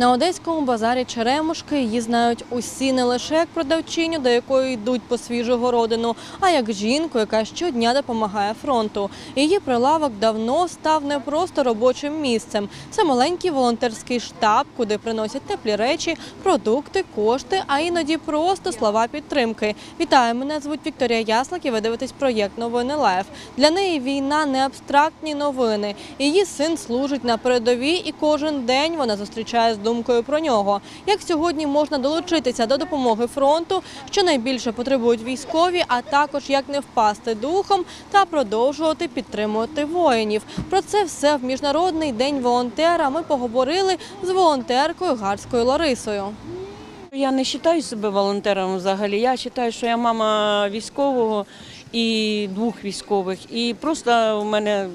На одеському базарі Черемушки її знають усі не лише як продавчиню, до якої йдуть по свіжу городину, а як жінку, яка щодня допомагає фронту. Її прилавок давно став не просто робочим місцем. Це маленький волонтерський штаб, куди приносять теплі речі, продукти, кошти, а іноді просто слова підтримки. Вітаю, мене звуть Вікторія Яслик і ви дивитесь проєкт Новини Лайф. Для неї війна не абстрактні новини. Її син служить на передовій, і кожен день вона зустрічає з думкою про нього. Як сьогодні можна долучитися до допомоги фронту, що найбільше потребують військові, а також як не впасти духом та продовжувати підтримувати воїнів. Про це все в міжнародний день волонтера. Ми поговорили з волонтеркою Гарською Ларисою. Я не вважаю себе волонтером взагалі. Я вважаю, що я мама військового і двох військових. І просто у мене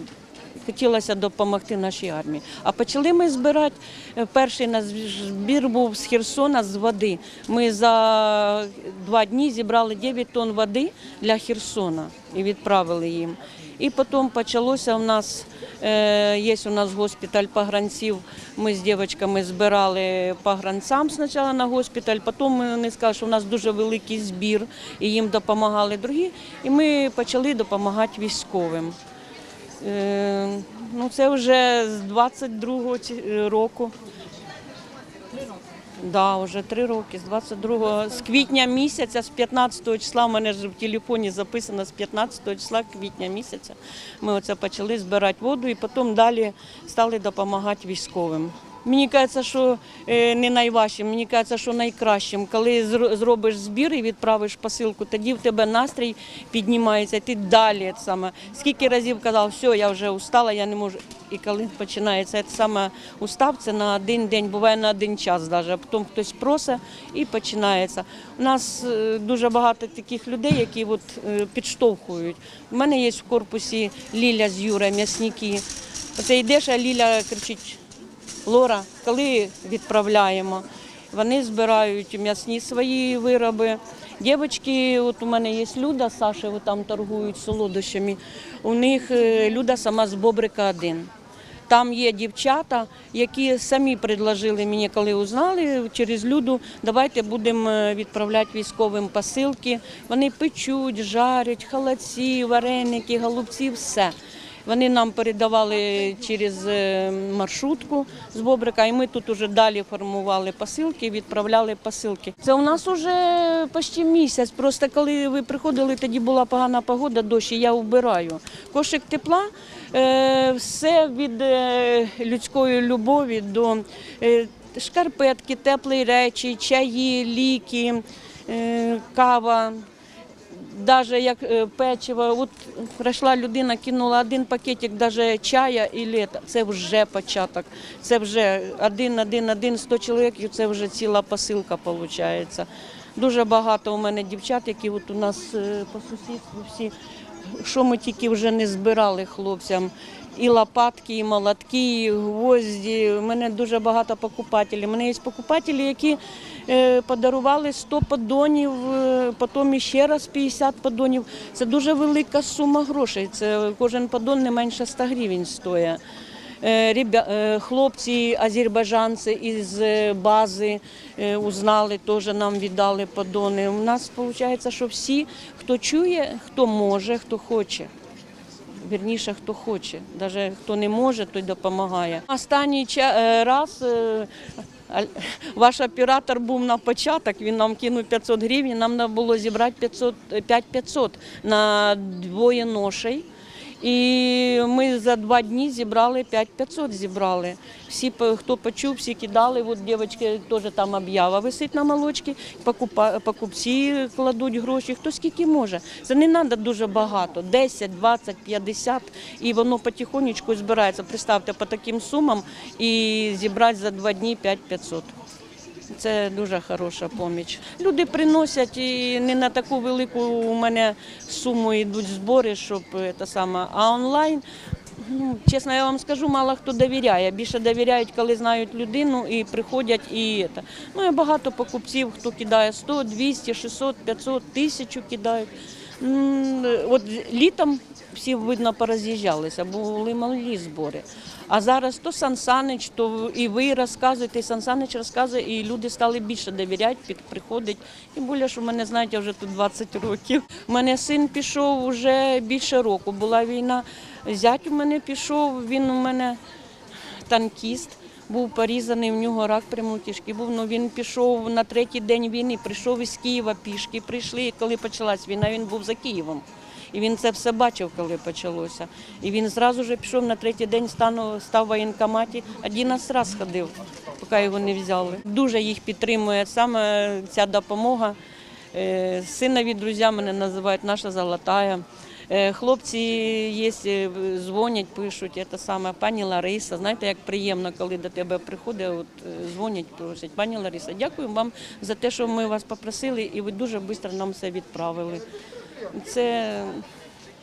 хотілося допомогти нашій армії. А почали ми збирати. е, Перший наш збір був з Херсона з води. Ми за два дні зібрали 9 тонн води для Херсона і відправили їм. І потім почалося у нас, е, є у нас госпіталь погранців. Ми з дівчатками збирали погранцям спочатку на госпіталь, потім вони сказали, що у нас дуже великий збір, і їм допомагали другі. І ми почали допомагати військовим. Е, ну, це вже з 22-го року. Да, вже три роки, з 22-го, з квітня місяця, з 15 числа, у мене ж в телефоні записано з 15 числа квітня місяця. Ми оце почали збирати воду і потім далі стали допомагати військовим. Мені кажеться, що е, не найважчим, мені кажеться, що найкращим. Коли зро- зробиш збір і відправиш посилку, тоді в тебе настрій піднімається, ти далі саме. Скільки разів казав, все, я вже устала, я не можу. І коли починається це саме устав, це на один день, буває на один час навіть, а потім хтось просить і починається. У нас е, дуже багато таких людей, які от, е, підштовхують. У мене є в корпусі Ліля з Юра, м'ясники. Оце йдеш, а Ліля кричить. Лора, коли відправляємо, вони збирають м'ясні свої вироби. Дівчатки, от у мене є Люда, Саша, там торгують солодощами. У них е, Люда сама з Бобрика 1. Там є дівчата, які самі предложили мені, коли узнали через люду, давайте будемо е, відправляти військовим посилки. Вони печуть, жарять, халаці, вареники, голубці, все. Вони нам передавали через е, маршрутку з Бобрика, і ми тут уже далі формували посилки, відправляли посилки. Це у нас уже почти місяць. Просто коли ви приходили, тоді була погана погода, дощ, і я вбираю. Кошик тепла, е, все від е, людської любові до шкарпетки, теплі речі, чаї, ліки, кава. Даже як е, печиво, от прийшла людина, кинула один пакетик навіть чая і літа. Це вже початок. Це вже один, один, один, сто чоловік, це вже ціла посилка виходить. Дуже багато у мене дівчат, які от у нас е, по сусідству всі, що ми тільки вже не збирали хлопцям. І лопатки, і молотки, і гвозді. У мене дуже багато покупателів. У мене є покупателі, які е, подарували 100 поддонів, е, потім ще раз 50 поддонів. Це дуже велика сума грошей. Це кожен поддон не менше 100 гривень стоїть. Е, Хлопці, азербайджанці із бази узнали, теж нам віддали подони. У нас виходить, що всі, хто чує, хто може, хто хоче. Вірніше, хто хоче, навіть хто не може, той допомагає. Останній е, раз е, ваш оператор був на початок, він нам кинув 500 гривень, нам треба було зібрати 500, е, 5500 на двоє ношей. І ми за два дні зібрали 5500 зібрали. Всі, хто почув, всі кидали. От дівчатки теж там об'ява висить на покупа- покупці кладуть гроші, хто скільки може. Це не треба дуже багато, 10, 20, 50, і воно потихонечку збирається. Представте, по таким сумам і зібрати за два дні 5500. Це дуже хороша поміч. Люди приносять і не на таку велику у мене суму йдуть збори, щоб це саме. А онлайн, ну, чесно, я вам скажу, мало хто довіряє. Більше довіряють, коли знають людину і приходять і це. Ну і багато покупців, хто кидає 100, 200, 600, 500, 1000 кидають. От літом всі видно пороз'їжджалися, були малі збори. А зараз то Сан Санич, то і ви розказуєте, і Сан Санич розказує, і люди стали більше довіряти, під, приходять. І більше, що мене знаєте, вже тут 20 років. У мене син пішов вже більше року. Була війна. Зять у мене пішов, він у мене танкіст. Був порізаний, в нього рак прямої кишки був. Ну він пішов на третій день війни, прийшов із Києва пішки. Прийшли, коли почалась війна, він був за Києвом. І він це все бачив, коли почалося. І він зразу ж пішов на третій день, стану, став в воєнкоматі, 11 раз ходив, поки його не взяли. Дуже їх підтримує саме ця допомога. Е, Синові друзі мене називають наша золотая. Е, Хлопці є, е, дзвонять, пишуть, це саме пані Лариса. Знаєте, як приємно, коли до тебе приходить, от, дзвонять, просять, пані Лариса, дякую вам за те, що ми вас попросили, і ви дуже швидко нам все відправили. Це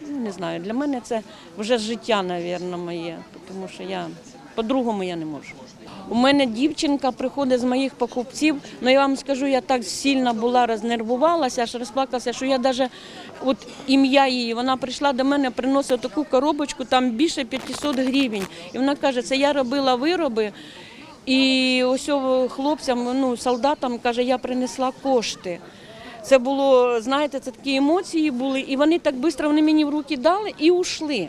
ну, не знаю, для мене це вже життя, мабуть, моє, тому що я по-другому я не можу. У мене дівчинка приходить з моїх покупців, ну я вам скажу, я так сильно була рознервувалася, аж розплакалася, що я навіть от ім'я її, вона прийшла до мене, приносить таку коробочку, там більше 500 гривень. І вона каже, це я робила вироби. І ось хлопцям, ну, солдатам каже, я принесла кошти. Це було, знаєте, це такі емоції були, і вони так швидко вони мені в руки дали і ушли.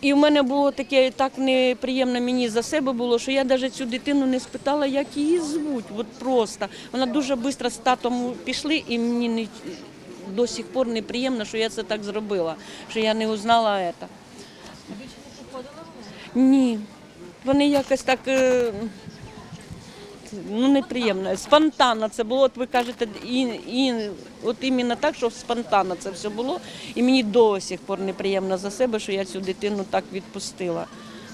І в мене було таке так неприємно мені за себе було, що я навіть цю дитину не спитала, як її звуть. От просто. Вона дуже швидко з татом пішли, і мені не, до сих пор неприємно, що я це так зробила, що я не узнала це. Ні. Вони якось так. Ну, неприємно. Спонтанно це було, от ви кажете, і, і от іменно так, що спонтанно це все було. І мені до сих пор неприємно за себе, що я цю дитину так відпустила.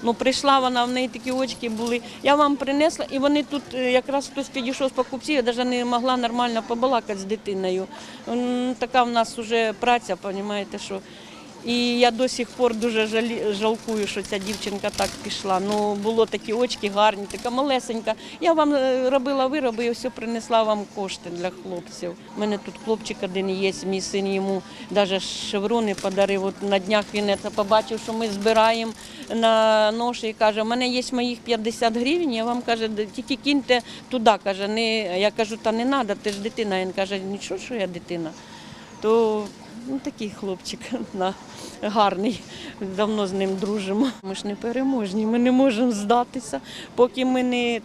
Ну, прийшла вона, в неї такі очки були. Я вам принесла, і вони тут е, якраз хтось підійшов з покупців, я навіть не могла нормально побалакати з дитиною. Така в нас вже праця, розумієте, що. І я до сих пор дуже жалкую, що ця дівчинка так пішла. Ну, було такі очки гарні, така малесенька. Я вам е, робила вироби і все принесла вам кошти для хлопців. У мене тут хлопчик один є, мій син йому навіть шеврони подарив. От на днях він це побачив, що ми збираємо на ноші і каже, у мене є моїх 50 гривень, я вам каже, тільки киньте туди. Каже, не, я кажу, та не треба, ти ж дитина. Він каже, нічого, що я дитина. То ну, такий хлопчик на, гарний. Давно з ним дружимо. Ми ж не переможні, ми не можемо здатися, поки ми не.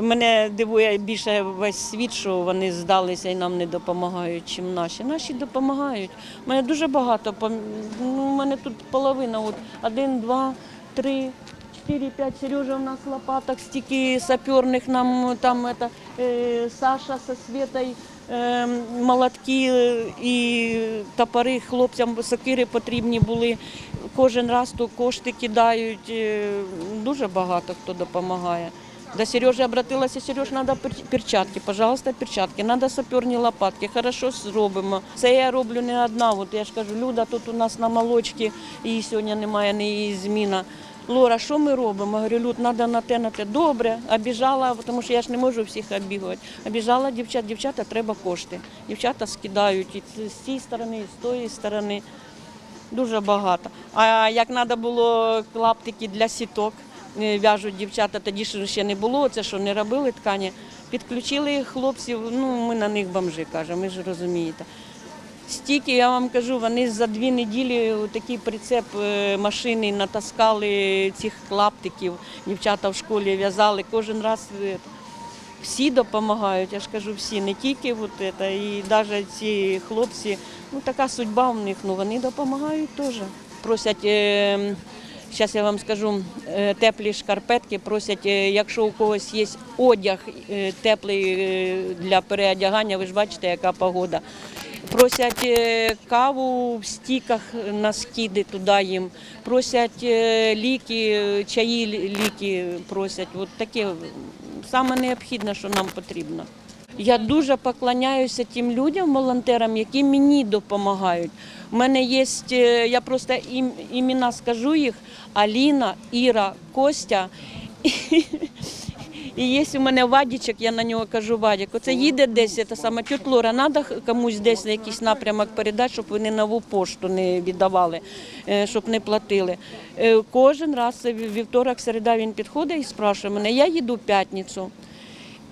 Мене дивує більше весь світ, що вони здалися і нам не допомагають, чим наші. Наші допомагають. У мене дуже багато. Ну, у мене тут половина. От, один, два, три. 4-5 Сережа у нас лопаток, стільки саперних нам там это, е, Саша со Светой молотки е, і топори хлопцям сокири потрібні були. Кожен раз то кошти кидають. е, Дуже багато хто допомагає. До Сережи обратилася, Сереж, треба перчатки, пожалуйста, перчатки, треба саперні лопатки, хорошо зробимо. Це я роблю не одна. От я ж кажу, Люда, тут у нас на молочці, її сьогодні немає, не зміна. Лора, що ми робимо? Я говорю, Люд, треба на те, на те. Добре, обіжала, тому що я ж не можу всіх обігувати. Обіжала дівчат, дівчата, треба кошти. Дівчата скидають і з цієї сторони, і з тої сторони. Дуже багато. А як треба було клаптики для сіток, е, в'яжуть дівчата, тоді ще не було, це що не робили ткані. Підключили хлопців, ну ми на них бомжи кажемо, ви ж розумієте. Стільки, я вам кажу, вони за дві неділі у такий прицеп е, машини натаскали цих клаптиків. Дівчата в школі в'язали кожен раз. е, Всі допомагають, я ж кажу, всі, не тільки от це, і навіть ці хлопці, ну така судьба в них, ну вони допомагають теж. Просять, е, зараз я вам скажу, е, теплі шкарпетки, просять, е, якщо у когось є одяг е, теплий е, для переодягання, ви ж бачите, яка погода. Просять е, каву в стіках на скиди туди їм, просять е, ліки, чаї ліки просять. От таке саме необхідне, що нам потрібно. Я дуже поклоняюся тим людям, волонтерам, які мені допомагають. У мене є, е, я просто ім, імена скажу їх: Аліна, Іра, Костя. є у мене Вадічок, я на нього кажу, Вадік, оце їде десь, та саме тютлора, Лора, треба комусь десь на якийсь напрямок передати, щоб вони нову пошту не віддавали, е, щоб не платили. Е, Кожен раз вівторок, середа він підходить і спрашує мене, я їду в п'ятницю.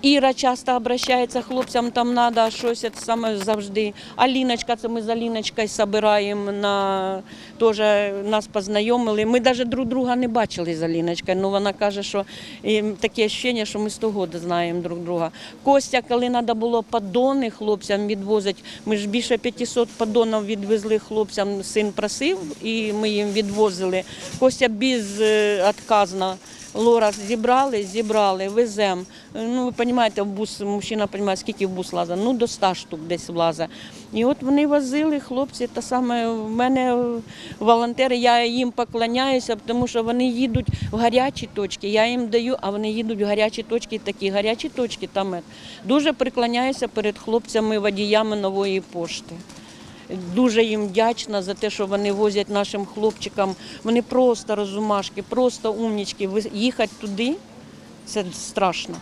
Іра часто обращається хлопцям, там треба щось це саме завжди. Аліночка, це ми з Аліночкою збираємо на теж нас познайомили. Ми навіть друг друга не бачили з Аліночкою. Ну вона каже, що таке відчуття, що ми 100 років знаємо друг друга. Костя, коли треба було подони хлопцям відвозити, ми ж більше 500 подонів відвезли хлопцям. Син просив, і ми їм відвозили. Костя безотказно. Лора зібрали, зібрали, веземо. Ну, ви розумієте, в бус, мужчина розуміє, скільки в бус лазить, ну до 100 штук десь влазить. І от вони возили, хлопці, та саме в мене волонтери, я їм поклоняюся, тому що вони їдуть в гарячі точки. Я їм даю, а вони їдуть в гарячі точки, такі гарячі точки там. е. Дуже приклоняюся перед хлопцями, водіями нової пошти. Дуже їм вдячна за те, що вони возять нашим хлопчикам. Вони просто розумашки, просто умнічки. Їхати туди це страшно.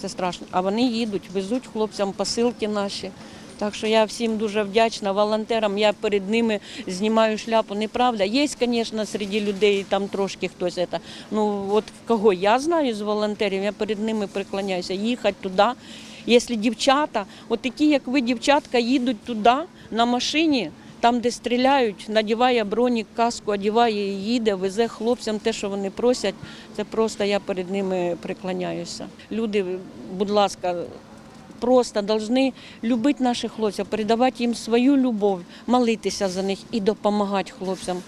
Це страшно. А вони їдуть, везуть хлопцям посилки наші. Так що я всім дуже вдячна волонтерам. Я перед ними знімаю шляпу. Неправда. Є, звісно, серед людей там трошки хтось. Это. Ну от кого я знаю з волонтерів, я перед ними преклоняюся. Їхати туди. Якщо дівчата, от такі, як ви, дівчатка, їдуть туди на машині, там, де стріляють, надіває бронік, каску, одіває і їде, везе хлопцям те, що вони просять. Це просто я перед ними преклоняюся. Люди, будь ласка, просто повинні любити наших хлопців, передавати їм свою любов, молитися за них і допомагати хлопцям.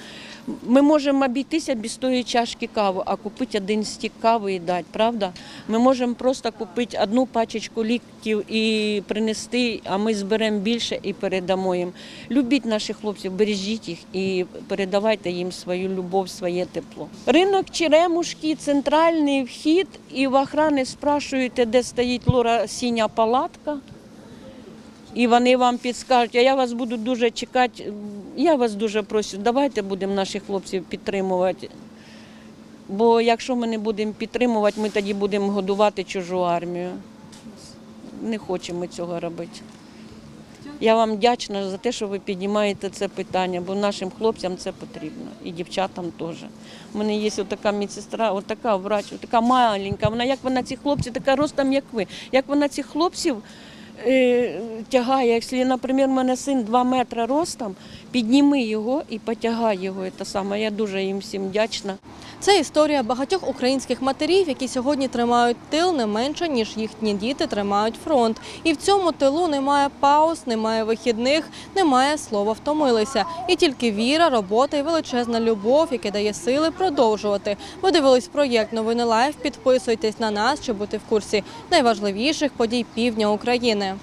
Ми можемо обійтися без тої чашки кави, а купити один стік кави і дати, правда? Ми можемо просто купити одну пачечку ліків і принести, а ми зберемо більше і передамо їм. Любіть наших хлопців, бережіть їх і передавайте їм свою любов, своє тепло. Ринок Черемушки, центральний вхід, і в охрани спрашуєте, де стоїть Лора сіня палатка. І вони вам підскажуть, а я вас буду дуже чекати. Я вас дуже прошу, давайте будемо наших хлопців підтримувати. Бо якщо ми не будемо підтримувати, ми тоді будемо годувати чужу армію. Не хочемо цього робити. Я вам вдячна за те, що ви піднімаєте це питання, бо нашим хлопцям це потрібно і дівчатам теж. У мене є така медсестра, от така врач, така маленька. Вона як вона цих хлопців, така ростом, як ви. Як вона цих хлопців тягає, якщо, наприклад, у мене син 2 метри ростом, підніми його і потягай його. Це саме. Я дуже їм всім вдячна. Це історія багатьох українських матерів, які сьогодні тримають тил не менше, ніж їхні діти тримають фронт. І в цьому тилу немає пауз, немає вихідних, немає слова втомилися. І тільки віра, робота і величезна любов, яка дає сили продовжувати. Ви дивились проєкт Новини Лайф. Підписуйтесь на нас, щоб бути в курсі найважливіших подій півдня України.